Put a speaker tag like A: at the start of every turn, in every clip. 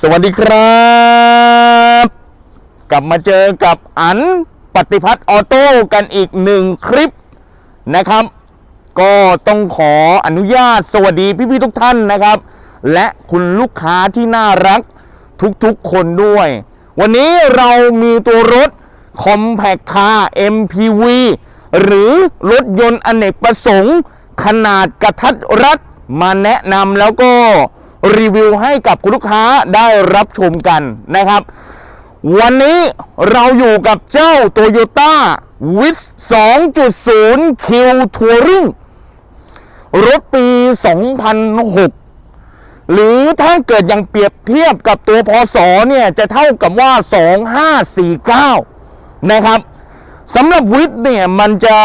A: สวัสดีครับ กลับมาเจอกับอันปฏิพัฒน์ออโต้กันอีกหนึ่งคลิปนะครับ ก็ต้องขออนุญาตสวัสดีพี่ๆทุกท่านนะครับ และคุณลูกค้าที่น่ารักทุกๆคนด้วย วันนี้เรามีตัวรถ Compact Car MPV หรือรถยนต์อเนกประสงค์ ขนาดกระทัดรัดมาแนะนำแล้วก็ รีวิวให้กับคุณลูกค้าได้รับชมกันนะครับ วันนี้เราอยู่กับเจ้า Toyota w i t 2.0 Q Touring รถปี 2006 หรือถ้าเกิดยังเปรียบเทียบกับตัวพศเนี่ย จะเท่ากับว่า 2549 นะครับสำหรับวิทเนี่ย มันจะ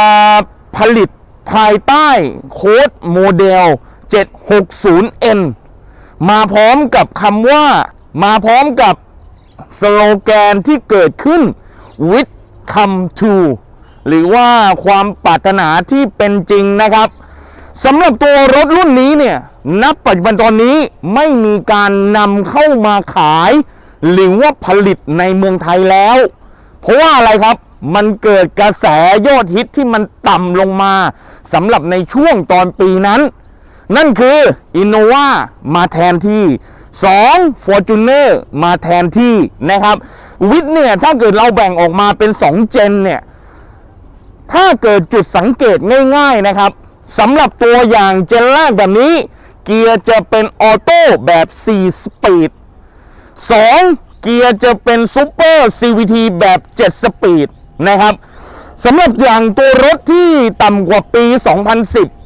A: ผลิตภายใต้โค้ดโมเดล 760N มาพร้อมกับคำว่า มาพร้อมกับสโลแกนที่เกิดขึ้น with come to หรือว่าความปรารถนาที่เป็นจริงนะครับสำหรับตัวรถรุ่นนี้เนี่ยนับปัจจุบันตอนนี้ไม่มีการนำเข้ามาขาย หรือว่าผลิตในเมืองไทยแล้ว เพราะว่าอะไรครับมันเกิดกระแสยอดฮิตที่มันต่ำลงมาสำหรับในช่วงตอนปีนั้น นั่นคือ Innova มาแทนที่ 2 Fortuner มาแทนที่นะครับวิทย์เนี่ยถ้าเกิดเราแบ่งออกมาเป็น 2 เจนเนี่ยถ้าเกิดจุดสังเกตง่าย ๆนะครับสำหรับตัวอย่างเจนแรกแบบนี้ เกียร์จะเป็นออโต้แบบ 4 สปีด 2 เกียร์จะเป็นซูเปอร์ CVT แบบ 7 สปีดนะครับสำหรับอย่างตัวรถที่ต่ำกว่าปี 2010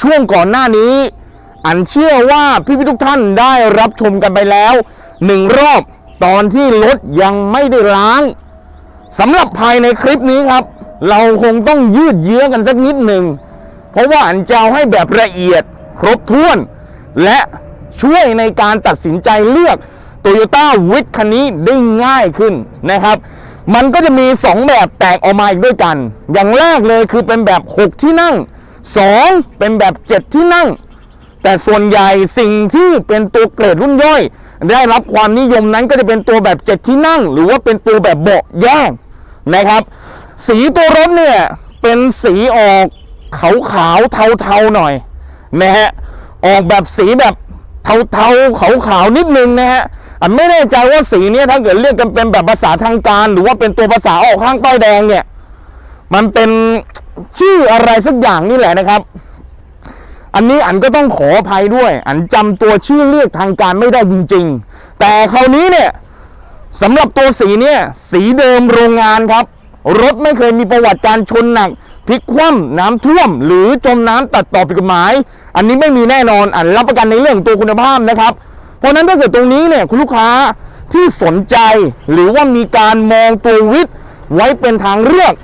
A: ช่วงก่อนหน้านี้ อันเชื่อว่าพี่พี่ทุกท่านได้รับชมกันไปแล้วหนึ่งรอบตอนที่รถยังไม่ได้ล้างสำหรับภายในคลิปนี้ครับ เราคงต้องยืดเยื้อกันสักนิดหนึ่ง เพราะว่าอันจะเอาให้แบบละเอียดครบถ้วน และช่วยในการตัดสินใจเลือก Toyota w i t คันนี้ได้ง่ายขึ้นนะครับ มันก็จะมี 2 แบบแตกออกมาอีกด้วยกัน อย่างแรกเลยคือเป็นแบบ 6 ที่นั่ง 2 เป็นแบบ 7 ที่นั่ง แต่ส่วนใหญ่สิ่งที่เป็นตัวเกรดรุ่นย่อย ได้รับความนิยมนั้นก็จะเป็นตัวแบบ 7 ที่นั่ง หรือว่าเป็นตัวแบบเบาะแยกนะครับ สีตัวรถเนี่ยเป็นสีออกขาวขาวๆเทาๆหน่อยนะฮะออกแบบสีแบบเทาๆขาวขาวๆนิดนึงนะฮะอันไม่แน่ใจว่าสีเนี้ยถ้าเกิดเรียกกันเป็นแบบภาษาทางการ หรือว่าเป็นตัวภาษาออกข้างป้ายแดงเนี่ย มันเป็น ชื่ออะไรสักอย่างนี่แหละนะครับ อันนี้อันก็ต้องขออภัยด้วย อันจำตัวชื่อเรียกทางการไม่ได้จริง ๆ แต่คราวนี้เนี่ยสำหรับตัวสีเนี่ย สีเดิมโรงงานครับ รถไม่เคยมีประวัติการชนหนักพลิกคว่ำน้ำท่วม หรือจมน้ำตัดต่อผิดกฎหมาย อันนี้ไม่มีแน่นอนอันรับประกันในเรื่องตัวคุณภาพนะครับ เพราะฉะนั้นถ้าเกิดตรงนี้เนี่ยคุณลูกค้าที่สนใจ หรือว่ามีการมองตัววิทย์ไว้เป็นทางเลือก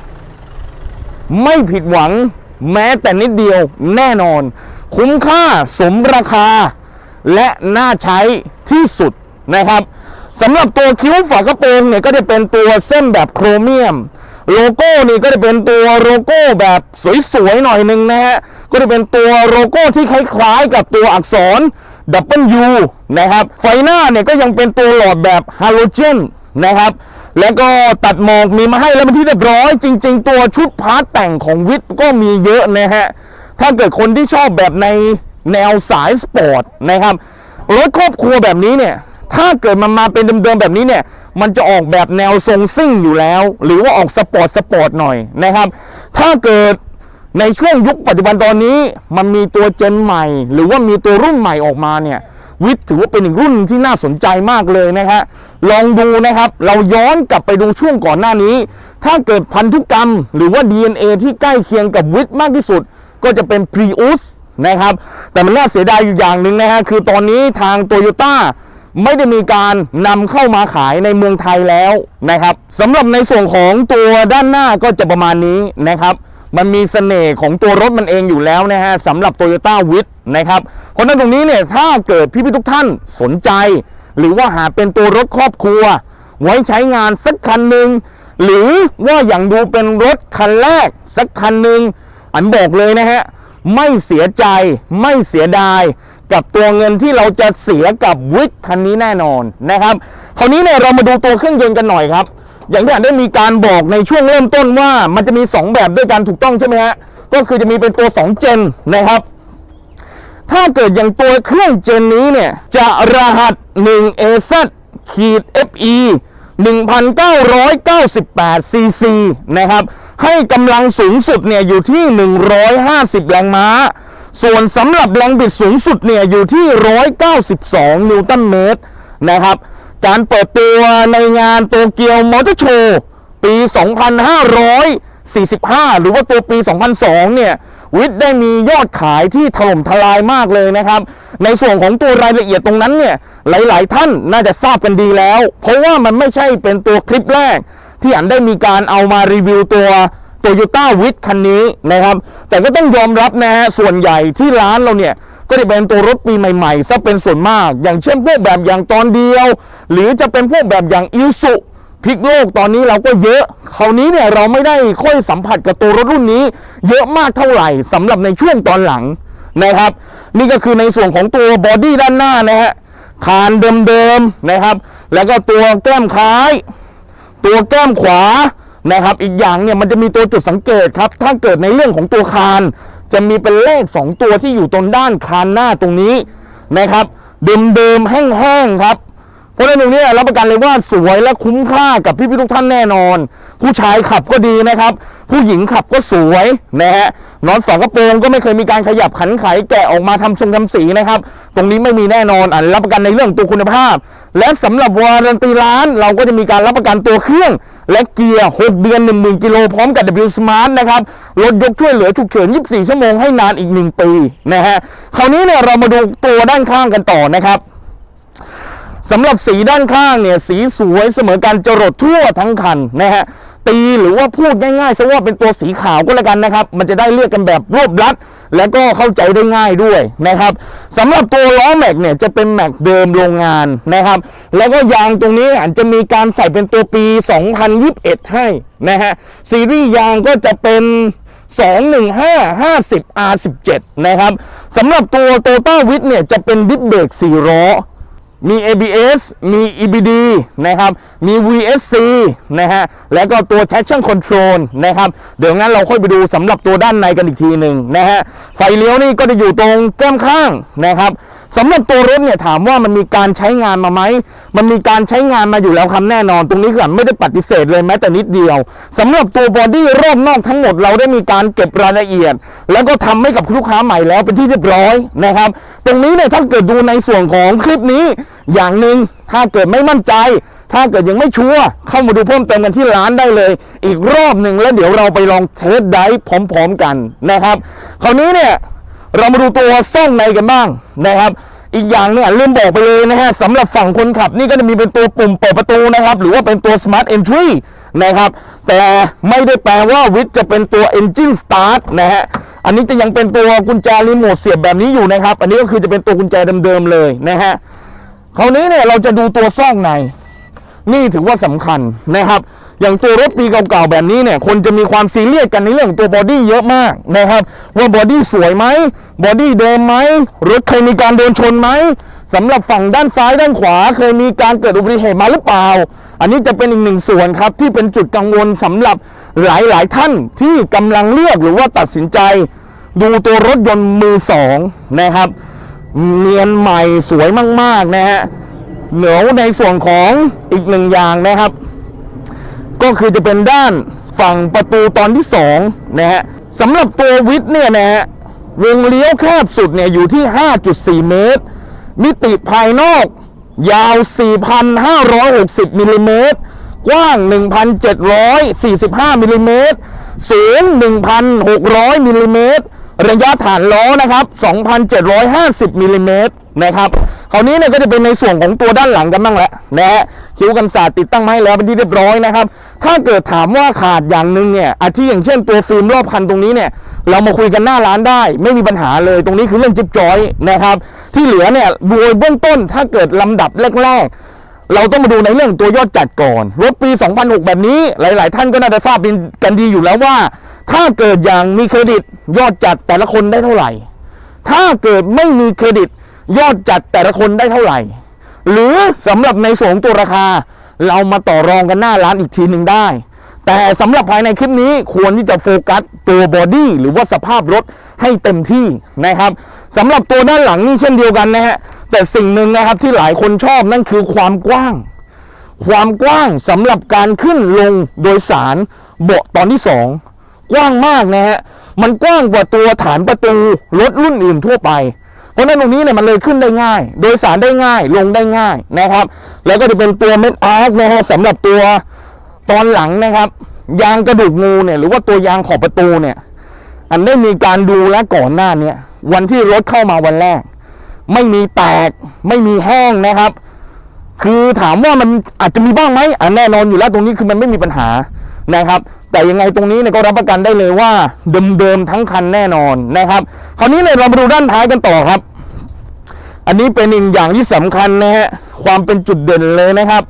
A: ไม่ผิดหวังแม้แต่นิดเดียวแน่นอน คุ้มค่าสมราคา และน่าใช้ที่สุดนะครับสำหรับตัวคิ้วฝากระโปรงเนี่ยก็จะเป็นตัวเส้นแบบโครเมียม โลโก้นี่ก็จะเป็นตัวโลโก้แบบสวยๆหน่อยหนึ่งนะฮะก็จะเป็นตัวโลโก้ที่คล้ายๆกับตัวอักษร W นะครับไฟหน้าเนี่ยก็ยังเป็นตัวหลอดแบบฮาโลเจนนะครับ แล้วก็ตัดหมอกมีมาให้แล้วเป็นที่เรียบร้อย จริง ๆ ตัวชุดพาร์ทแต่งของวิทย์ก็มีเยอะนะฮะ ถ้าเกิดคนที่ชอบแบบในแนวสายสปอร์ตนะครับรถครอบครัวแบบนี้เนี่ย ถ้าเกิดมันมาเป็นเดิมๆแบบนี้เนี่ย มันจะออกแบบแนวทรงซิ่งอยู่แล้ว หรือว่าออกสปอร์ตสปอร์ตหน่อยนะครับ ถ้าเกิดในช่วงยุคปัจจุบันตอนนี้มันมีตัวเจนใหม่ หรือว่ามีตัวรุ่นใหม่ออกมาเนี่ยวิทย์ถือว่าเป็นอีกรุ่นที่น่าสนใจมากเลยนะฮะ ลองดูนะครับ เราย้อนกลับไปดูช่วงก่อนหน้านี้ ถ้าเกิดพันธุกรรม หรือว่า DNA ที่ใกล้เคียงกับวิทย์มากที่สุด ก็จะเป็น Prius นะครับ แต่มันน่าเสียดายอยู่อย่างหนึ่งนะฮะคือตอนนี้ทางโตโยต้าไม่ได้มีการนำเข้ามาขายในเมืองไทยแล้วนะครับสำหรับในส่วนของตัวด้านหน้าก็จะประมาณนี้นะครับ มันมีเสน่ห์ของตัวรถมันเองอยู่แล้วนะฮะสำหรับ Toyota w i t นะครับ เพราะนั้นตรงนี้เนี่ยถ้าเกิดพี่ๆทุกท่านสนใจ หรือว่าหาเป็นตัวรถครอบครัว ไว้ใช้งานสักคันหนึ่งหรือว่าอย่างดูเป็นรถคันแรกสักคันหนึ่งอันบอกเลยนะฮะไม่เสียใจไม่เสียดายกับตัวเงินที่เราจะเสียกับวิกคันนี้แน่นอนนะครับคราวนี้เนี่ยเรามาดูตัวเครื่องยนต์กันหน่อยครับ อย่างที่อ่าได้มีการบอกในช่วงเริ่มต้นว่ามันจะมี 2 แบบด้วยกันถูกต้องใช่ไหมฮะก็คือจะมีเป็นตัว 2 เจนนะครับ ถ้าเกิดอย่างตัวเครื่องเจนนี้เนี่ย จะรหัส 1AZ ขีด FE 1998 cc นะครับ ให้กำลังสูงสุดเนี่ยอยู่ที่ 150 แรงม้า ส่วนสำหรับแรงบิดสูงสุดเนี่ยอยู่ที่ 192 นิวตันเมตรนะครับ การเปิดตัวในงานโตเกียวมอเตอร์โชว์ ปี 2500 2545หรือว่าตัวปี 2002 เนี่ย วิทย์ได้มียอดขายที่ถล่มทลายมากเลยนะครับ ในส่วนของตัวรายละเอียดตรงนั้นเนี่ย หลาย ๆ ท่านน่าจะทราบกันดีแล้ว เพราะว่ามันไม่ใช่เป็นตัวคลิปแรก ที่อันได้มีการเอามารีวิวตัวโตโยต้าวิทคันนี้นะครับ แต่ก็ต้องยอมรับนะฮะ ส่วนใหญ่ที่ร้านเราเนี่ยก็จะเป็นตัวรถปีใหม่ๆซะเป็นส่วนมาก อย่างเช่นพวกแบบอย่างตอนเดียว หรือจะเป็นพวกแบบอย่างอิลสุ พลิกโลกตอนนี้เราก็เยอะคราวนี้เนี่ยเราไม่ได้ค่อยสัมผัสกับตัวรถรุ่นนี้ เยอะมากเท่าไหร่สำหรับในช่วงตอนหลังนะครับ นี่ก็คือในส่วนของตัวบอดี้ด้านหน้านะฮะคานเดิมๆนะครับ แล้วก็ตัวแก้มท้าย ตัวแก้มขวานะครับ อีกอย่างเนี่ยมันจะมีตัวจุดสังเกตครับ ถ้าเกิดในเรื่องของตัวคาน จะมีเป็นเลข 2 ตัวที่อยู่ตรงด้านคานหน้าตรงนี้นะครับ เดิมๆแห้งๆครับ เพราะฉะนั้นตรงนี้รับประกันเลยว่าสวยและคุ้มค่ากับพี่พี่ทุกท่านแน่นอน ผู้ชายขับก็ดีนะครับ ผู้หญิงขับก็สวยนะฮะนอนฝากระโปรงก็ไม่เคยมีการขยับขันไขแกะออกมาทำทรงทำสีนะครับ ตรงนี้ไม่มีแน่นอนอันรับประกันในเรื่องตัวคุณภาพ และสำหรับวารันตีร้าน เราก็จะมีการรับประกันตัวเครื่อง และเกียร์6เดือน 10,000กิโลพร้อมกับ W Smart นะครับรถยกช่วยเหลือฉุกเฉิน 24 ชั่วโมงให้นานอีก 1 ปีนะฮะคราวนี้เนี่ยเรามาดูตัวด้านข้างกันต่อนะครับ สำหรับสีด้านข้างเนี่ยสีสวยเสมอกันจรดทั่วทั้งคันนะฮะตีหรือว่าพูดง่ายๆซะว่าเป็นตัวสีขาวก็แล้วกันนะครับ มันจะได้เลือกกันแบบรวบรัด และก็เข้าใจได้ง่ายด้วยนะครับสำหรับตัวล้อแม็กเนี่ยจะเป็นแม็กเดิมโรงงานนะครับ แล้วก็ยางตรงนี้อาจจะมีการใส่เป็นตัวปี 2021 ให้นะฮะซีรีส์ยางก็จะเป็น 215 50 R17 นะครับสำหรับตัวโตต้าวิทเนี่ยจะเป็นดิสเบรก4ล้อ มี ABS มี EBD นะครับ มี VSC นะฮะ แล้วก็ตัว traction control นะครับ เดี๋ยวงั้นเราค่อยไปดูสำหรับตัวด้านในกันอีกทีหนึ่งนะฮะ ไฟเลี้ยวนี่ก็จะอยู่ตรงแก้มข้างนะครับ สำหรับตัวรถเนี่ยถามว่ามันมีการใช้งานมาไหม มันมีการใช้งานมาอยู่แล้วครับแน่นอน ตรงนี้คือไม่ได้ปฏิเสธเลยแม้แต่นิดเดียวสำหรับตัวบอดี้รอบนอกทั้งหมดเราได้มีการเก็บรายละเอียด แล้วก็ทำให้กับลูกค้าใหม่แล้วเป็นที่เรียบร้อยนะครับ ตรงนี้เนี่ยถ้าเกิดดูในส่วนของคลิปนี้ อย่างหนึ่งถ้าเกิดไม่มั่นใจ ถ้าเกิดยังไม่ชัวร์เข้ามาดูเพิ่มเติมกันที่ร้านได้เลย อีกรอบหนึ่งแล้วเดี๋ยวเราไปลองเทสไดฟ์พร้อม ๆ กันนะครับ คราวนี้เนี่ย เรามาดูตัวซ่องในกันบ้างนะครับ อีกอย่างเนี่ยลืมบอกไปเลยนะฮะสำหรับฝั่งคนขับนี่ก็จะมีเป็นตัวปุ่มเปิดประตูนะครับ หรือว่าเป็นตัว Smart Entry นะครับ แต่ไม่ได้แปลว่าวิทย์จะเป็นตัว Engine Start นะฮะอันนี้จะยังเป็นตัวกุญแจรีโมทเสียบแบบนี้อยู่นะครับ อันนี้ก็คือจะเป็นตัวกุญแจเดิมๆเลยนะฮะคราวนี้เนี่ยเราจะดูตัวซ่องในนี่ถือว่าสำคัญนะครับ อย่างตัวรถปีเก่าๆแบบนี้เนี่ยคนจะมีความซีเรียสกันในเรื่องของตัวบอดี้เยอะมากนะครับ ว่าบอดี้สวยไหมบอดี้เดิมไหมรถเคยมีการโดนชนไหมสำหรับฝั่งด้านซ้ายด้านขวาเคยมีการเกิดอุบัติเหตุมาหรือเปล่า อันนี้จะเป็นอีกหนึ่งส่วนครับที่เป็นจุดกังวลสำหรับหลายๆท่านที่กำลังเลือกหรือว่าตัดสินใจ ดูตัวรถยนต์มือสองนะครับเนียนใหม่สวยมากๆนะฮะเหนือในส่วนของอีกหนึ่งอย่างนะครับ ก็คือจะเป็นด้านฝั่งประตูตอนที่2นะฮะสำหรับตัววิทย์เนี่ยนะฮะวงเลี้ยวแคบสุดเนี่ยอยู่ที่ 5.4 เมตร มิติภายนอก ยาว 4,560มิลลิเมตรกว้าง 1,745มิลลิเมตรสูง 1,600มิลลิเมตรระยะฐานล้อนะครับ 2,750มิลลิเมตร นะครับคราวนี้เนี่ยก็จะเป็นในส่วนของตัวด้านหลังกันบ้างแหละนะฮะคิ้วกันศาสตร์ติดตั้งมาให้แล้วเป็นที่เรียบร้อยนะครับ ถ้าเกิดถามว่าขาดอย่างหนึ่งเนี่ยอาทิอย่างเช่นตัวฟิล์มรอบคันตรงนี้เนี่ยเรามาคุยกันหน้าร้านได้ ไม่มีปัญหาเลยตรงนี้คือเรื่องจิ๊บจอยนะครับที่เหลือเนี่ยโดยเบื้องต้นถ้าเกิดลำดับแรกๆเราต้องมาดูในเรื่องตัวยอดจัดก่อนรถปี 2006 แบบนี้หลาย ๆ ท่านก็น่าจะทราบกันดีอยู่แล้วว่า ถ้าเกิดอย่างมีเครดิตยอดจัดแต่ละคนได้เท่าไหร่ ถ้าเกิดไม่มีเครดิต ยอดจัดแต่ละคนได้เท่าไหร่ หรือสำหรับในส่วนของตัวราคา เรามาต่อรองกันหน้าร้านอีกทีหนึ่งได้ แต่สำหรับภายในคลิปนี้ควรที่จะโฟกัสตัวบอดี้หรือว่าสภาพรถให้เต็มที่นะครับสำหรับตัวด้านหลังนี่เช่นเดียวกันนะฮะแต่สิ่งหนึ่งนะครับที่หลายคนชอบนั่นคือความกว้าง ความกว้างสำหรับการขึ้นลงโดยสารเบาะตอนที่สองกว้างมากนะฮะมันกว้างกว่าตัวฐานประตูรถรุ่นอื่นทั่วไป เพราะฉะนั้นตรงนี้เนี่ยมันเลยขึ้นได้ง่าย โดยสารได้ง่ายลงได้ง่ายนะครับ แล้วก็จะเป็นตัวเม็ดอาร์คนะฮะสำหรับตัวตอนหลังนะครับ ยางกระดูกงูเนี่ยหรือว่าตัวยางขอบประตูเนี่ย อันได้มีการดูและก่อนหน้าเนี่ยวันที่รถเข้ามาวันแรก ไม่มีแตก ไม่มีแห้งนะครับ คือถามว่ามันอาจจะมีบ้างไหมอะแน่นอนอยู่แล้วตรงนี้คือมันไม่มีปัญหานะครับ แต่ยังไงตรงนี้เนี่ยก็รับประกันได้เลยว่าเดิมๆทั้งคันแน่นอนนะครับ คราวนี้เนี่ยเรามาดูด้านท้ายกันต่อครับ อันนี้เป็นอีกอย่างที่สำคัญนะฮะความเป็นจุดเด่นเลยนะครับ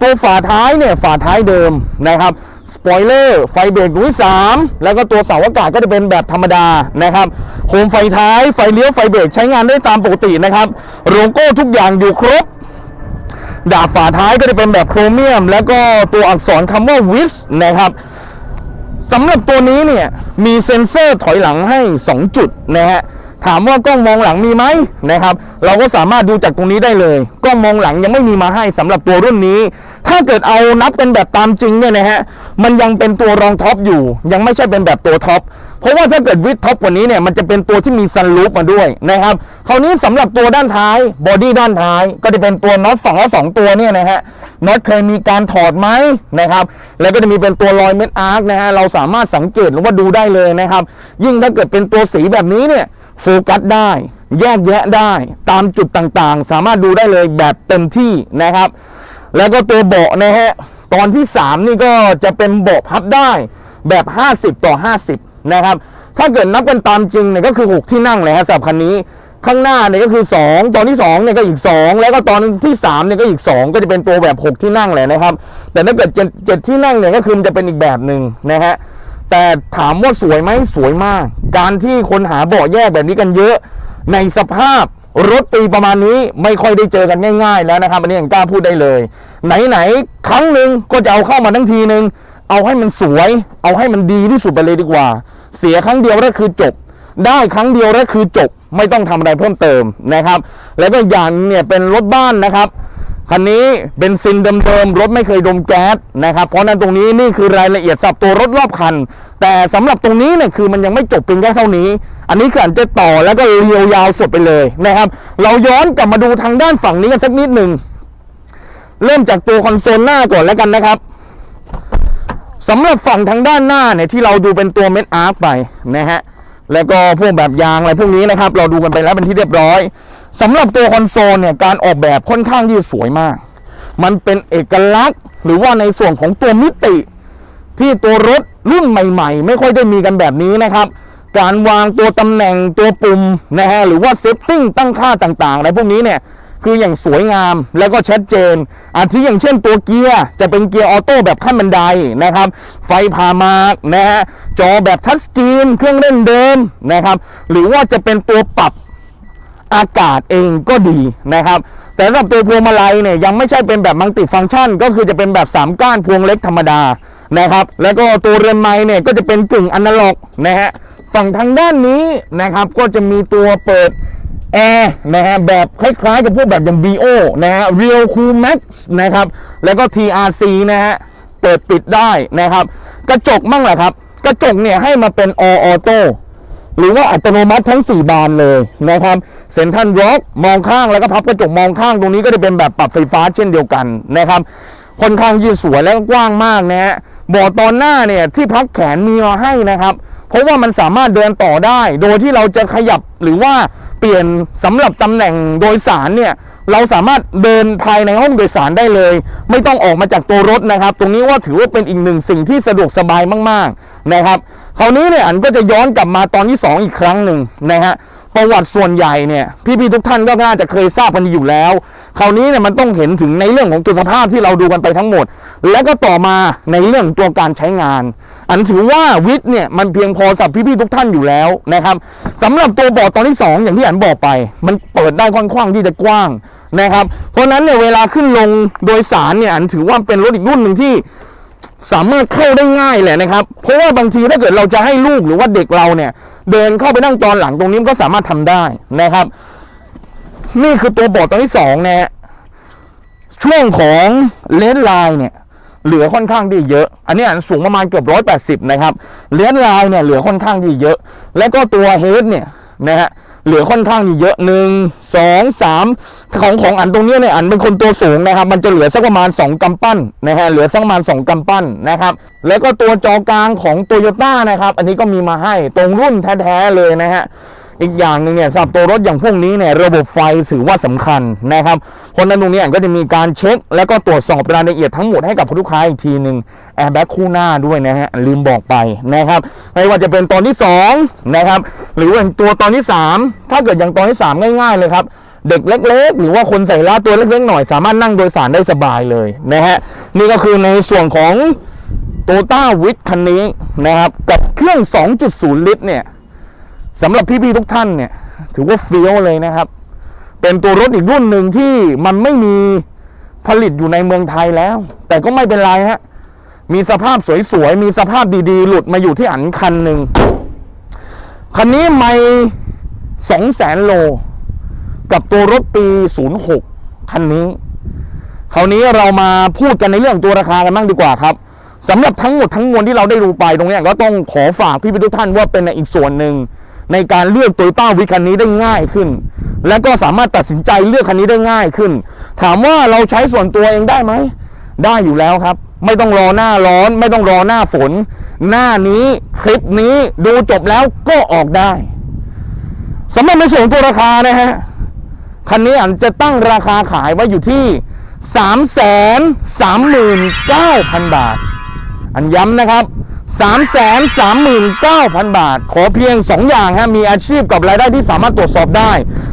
A: ตัวฝาท้ายเนี่ยฝาท้ายเดิมนะครับสปอยเลอร์ไฟเบรกรุ่นสามแล้วก็ตัวเสาอากาศก็จะเป็นแบบธรรมดานะครับโคมไฟท้ายไฟเลี้ยวไฟเบรกใช้งานได้ตามปกตินะครับโลโก้ทุกอย่างอยู่ครบดาบฝาท้ายก็จะเป็นแบบโครเมียม แล้วก็ตัวอักษรคำว่าวิสนะครับ สำหรับตัวนี้เนี่ยมีเซ็นเซอร์ถอยหลังให้ 2 จุดนะฮะถามว่ากล้องมองหลังมีไหมนะครับ เราก็สามารถดูจากตรงนี้ได้เลย กล้องมองหลังยังไม่มีมาให้สำหรับตัวรุ่นนี้ ถ้าเกิดเอานับเป็นแบบตามจริงเนี่ยนะฮะมันยังเป็นตัวรองท็อปอยู่ ยังไม่ใช่เป็นแบบตัวท็อป เพราะว่าถ้าเกิดวิดท็อปกว่านี้เนี่ยมันจะเป็นตัวที่มีซันรูปมาด้วยนะครับคราวนี้สำหรับตัวด้านท้ายบอดี้ด้านท้ายก็จะเป็นตัวน็อตฝั่งละสองตัวเนี่ยนะฮะน็อตเคยมีการถอดไหมนะครับแล้วก็จะมีเป็นตัวรอยเม็ดอาร์คนะฮะเราสามารถสังเกตหรือว่าดูได้เลยนะครับ ยิ่งถ้าเกิดเป็นตัวสีแบบนี้เนี่ยโฟกัสได้แยกแยะได้ตามจุดต่างๆ สามารถดูได้เลยแบบเต็มที่นะครับ แล้วก็ตัวเบาะนะฮะตอนที่ 3 นี่ก็จะเป็นเบาะพับได้แบบ 50 ต่อ 50 นะครับ ถ้าเกิดนับกันตามจริงเนี่ยก็คือ 6 ที่นั่งเลยฮะสำหรับคันนี้ข้างหน้าเนี่ยก็คือ 2 ตอนที่2เนี่ยก็อีก 2 แล้วก็ตอนที่3เนี่ยก็อีก 2 ก็จะเป็นตัวแบบ 6 ที่นั่งเลยนะครับ แต่ถ้าเกิด7 7ที่นั่งเนี่ยก็คือมันจะเป็นอีกแบบหนึ่งนะฮะแต่ถามว่าสวยไหมสวยมาก การที่คนหาเบาะแยกแบบนี้กันเยอะ ในสภาพรถปีประมาณนี้ไม่ค่อยได้เจอกันง่ายๆแล้วนะครับอันนี้อย่างกล้าพูดได้เลย ไหนๆครั้งหนึ่งก็จะเอาเข้ามาทั้งทีหนึ่งเอาให้มันสวย เอาให้มันดีที่สุดไปเลยดีกว่า เสียครั้งเดียวแล้วคือจบ ได้ครั้งเดียวแล้วคือจบ ไม่ต้องทำอะไรเพิ่มเติมนะครับ แล้วก็อย่างเนี่ยเป็นรถบ้านนะครับคันนี้เป็นซินเดิมๆรถไม่เคยดมแก๊สนะครับ เพราะนั้นตรงนี้นี่คือรายละเอียดสับตัวรถรอบคัน แต่สำหรับตรงนี้เนี่ยคือมันยังไม่จบเพียงแค่เท่านี้ อันนี้คืออาจจะต่อแล้วก็เรียวยาวสุดไปเลยนะครับ เราย้อนกลับมาดูทางด้านฝั่งนี้กันสักนิดหนึ่งเริ่มจากตัวคอนโซลหน้าก่อนแล้วกันนะครับ สำหรับฝั่งทางด้านหน้าเนี่ยที่เราดูเป็นตัวเม็ดอาร์คไปนะฮะแล้วก็พวกแบบยางอะไรพวกนี้นะครับ เราดูกันไปแล้วเป็นที่เรียบร้อยสำหรับตัวคอนโซลเนี่ยการออกแบบค่อนข้างที่จะสวยมาก มันเป็นเอกลักษณ์ หรือว่าในส่วนของตัวมิติ ที่ตัวรถรุ่นใหม่ ๆ ไม่ค่อยได้มีกันแบบนี้นะครับ การวางตัวตำแหน่งตัวปุ่มนะฮะหรือว่าเซฟติ้งตั้งค่าต่างๆอะไรพวกนี้เนี่ย คืออย่างสวยงามแล้วก็ชัดเจน อาทิอย่างเช่นตัวเกียร์จะเป็นเกียร์ออโต้แบบขั้นบันไดนะครับ ไฟพามาร์กนะฮะจอแบบทัชสกรีนเครื่องเล่นเดิมนะครับ หรือว่าจะเป็นตัวปรับอากาศเองก็ดีนะครับ แต่สำหรับตัวพวงมาลัยเนี่ยยังไม่ใช่เป็นแบบมัลติฟังก์ชัน ก็คือจะเป็นแบบ 3 ก้านพวงเล็กธรรมดานะครับ แล้วก็ตัวเรือนไม้เนี่ยก็จะเป็นกึ่งอนาล็อกนะฮะฝั่งทางด้านนี้นะครับก็จะมีตัวเปิด แอร์นะฮะแบบคล้ายๆกับพวกแบบอย่าง VO นะฮะ Real Cool Max นะครับ แล้วก็ TRC นะฮะ เปิดปิดได้นะครับ กระจกมั่งแหละครับ กระจกเนี่ยให้มาเป็น All Auto หรือว่าอัตโนมัติทั้ง 4 บานเลยนะครับเซนทันร็อกมองข้างแล้วก็พับกระจกมองข้างตรงนี้ก็จะเป็นแบบปรับไฟฟ้าเช่นเดียวกันนะครับค่อนข้างยืดสวยแล้วก็กว้างมากนะฮะเบาะตอนหน้าเนี่ยที่พักแขนมีมาให้นะครับ เพราะว่ามันสามารถเดินต่อได้ โดยที่เราจะขยับหรือว่าเปลี่ยนสำหรับตำแหน่งโดยสารเนี่ยเราสามารถเดินภายในห้องโดยสารได้เลย ไม่ต้องออกมาจากตัวรถนะครับ ตรงนี้ว่าถือว่าเป็นอีกหนึ่งสิ่งที่สะดวกสบายมาก ๆนะครับ คราวนี้เนี่ยอันก็จะย้อนกลับมาตอนที่ 2 อีกครั้งหนึ่งนะฮะ ประวัติส่วนใหญ่เนี่ยพี่ๆทุกท่านก็น่าจะเคยทราบกันอยู่แล้ว คราวนี้เนี่ยมันต้องเห็นถึงในเรื่องของตัวสภาพที่เราดูกันไปทั้งหมด และก็ต่อมาในเรื่องตัวการใช้งาน อันถือว่าวิทย์เนี่ยมันเพียงพอสำหรับพี่ๆทุกท่านอยู่แล้วนะครับสำหรับตัวบอร์ดตอนที่สองอย่างที่อันบอกไป มันเปิดได้ค่อนข้างที่จะกว้างนะครับ เพราะนั้นเนี่ยเวลาขึ้นลงโดยสารเนี่ยอันถือว่าเป็นรถอีกรุ่นหนึ่งที่สามารถเข้าได้ง่ายแหละนะครับ เพราะว่าบางทีถ้าเกิดเราจะให้ลูกหรือว่าเด็กเราเนี่ย เดินเข้าไปนั่งตอนหลังตรงนี้มันก็สามารถทำได้นะครับ นี่คือตัวบอร์ดตัวที่สองนะฮะช่วงของเลนไลน์เนี่ยเหลือค่อนข้างดีเยอะ อันนี้อันสูงประมาณเกือบร้อยแปดสิบนะครับเลนไลน์เนี่ยเหลือค่อนข้างดีเยอะ และก็ตัวเฮดเนี่ยนะฮะ เหลือค่อนข้างอยู่เยอะหนึ่งสองสามของของอันตรงนี้เนี่ยอันเป็นคนตัวสูงนะครับ มันจะเหลือสักประมาณสองกำปั้นนะฮะเหลือสักประมาณสองกำปั้นนะครับ แล้วก็ตัวจอกลางของโตโยต้านะครับ อันนี้ก็มีมาให้ตรงรุ่นแท้ๆเลยนะฮะ อีกอย่างหนึ่งเนี่ยสำหรับตัวรถอย่างพวกนี้เนี่ยระบบไฟถือว่าสำคัญนะครับเพราะนั้นตรงนี้ก็จะมีการเช็ค แล้วก็ตรวจสอบรายละเอียดทั้งหมดให้กับผู้ลูกค้าอีกทีหนึ่งแอร์แบ็คคู่หน้าด้วยนะฮะลืมบอกไปนะครับไม่ว่าจะเป็นตอนที่2นะครับหรือว่าตัวตอนที่ 3 ถ้าเกิดอย่างตอนที่ 3 ง่าย ๆ เลยครับเด็กเล็ก ๆ หรือว่าคนใส่ล้าตัวเล็กๆหน่อยสามารถนั่งโดยสารได้สบายเลยนะฮะนี่ก็คือในส่วนของโตต้าวิทคันนี้นะครับกับเครื่อง 2.0 ลิตรเนี่ย สำหรับพี่ๆทุกท่านเนี่ย ถือว่าเฟี้ยวเลยนะครับ เป็นตัวรถอีกรุ่นหนึ่งที่มันไม่มีผลิตอยู่ในเมืองไทยแล้ว แต่ก็ไม่เป็นไรฮะมีสภาพสวยๆ มีสภาพดีๆ หลุดมาอยู่ที่อันคันหนึ่งคันนี้ไม่สองแสนโล กับตัวรถปี 06 คันนี้ คราวนี้เรามาพูดกันในเรื่องตัวราคากันบ้างดีกว่าครับสำหรับทั้งหมดทั้งมวลที่เราได้ดูไปตรงนี้ก็ต้องขอฝากพี่ๆทุกท่านว่าเป็นในอีกส่วนหนึ่ง ในการเลือกโตโยต้าวิคันนี้ได้ง่ายขึ้น และก็สามารถตัดสินใจเลือกคันนี้ได้ง่ายขึ้น ถามว่าเราใช้ส่วนตัวเองได้ไหม ได้อยู่แล้วครับ ไม่ต้องรอหน้าร้อน ไม่ต้องรอหน้าฝน หน้านี้คลิปนี้ดูจบแล้วก็ออกได้สำหรับในส่วนตัวราคานะฮะคันนี้อันจะตั้งราคาขายไว้อยู่ที่ 3 3 9 0 0 0 บาท อันย้ำนะครับ 3 3 9 0 0 0 บาท ขอเพียง 2 อย่างฮะมีอาชีพกับรายได้ที่สามารถตรวจสอบได้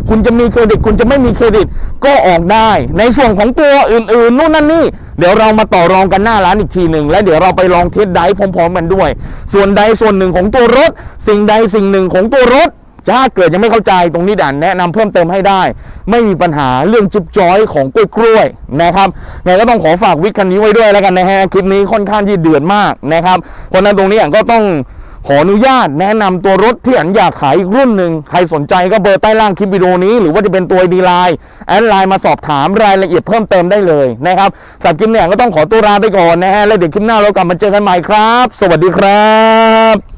A: คุณจะมีเครดิต คุณจะไม่มีเครดิตก็ออกได้ ในส่วนของตัวอื่นๆ นู่นนั่นนี่ เดี๋ยวเรามาต่อรองกันหน้าร้านอีกทีหนึ่งและเดี๋ยวเราไปลองเทสไดพร้อมๆกันด้วย ส่วนใดส่วนหนึ่งของตัวรถ สิ่งใดสิ่งหนึ่งของตัวรถ ถ้าเกิดยังไม่เข้าใจตรงนี้ดันแนะนำเพิ่มเติมให้ได้ ไม่มีปัญหาเรื่องจุ๊บจอยของกล้วยกล้วยๆนะครับไงก็ต้องขอฝากวิกคันนี้ไว้ด้วยแล้วกันนะฮะคลิปนี้ค่อนข้างที่เดือดมากนะครับเพราะนั้นตรงนี้ก็ต้องขออนุญาตแนะนำตัวรถที่อันอยากขายอีกรุ่นหนึ่งใครสนใจก็เบอร์ใต้ล่างคลิปวิดีโอนี้ หรือว่าจะเป็นตัวดีไลน์แอดไลน์มาสอบถามรายละเอียดเพิ่มเติมได้เลยนะครับสำหรับคลิปนี้อันก็ต้องขอตัวลาไปก่อนนะฮะแล้วเดี๋ยวคลิปหน้าเรากลับมาเจอกันใหม่ครับ สวัสดีครับ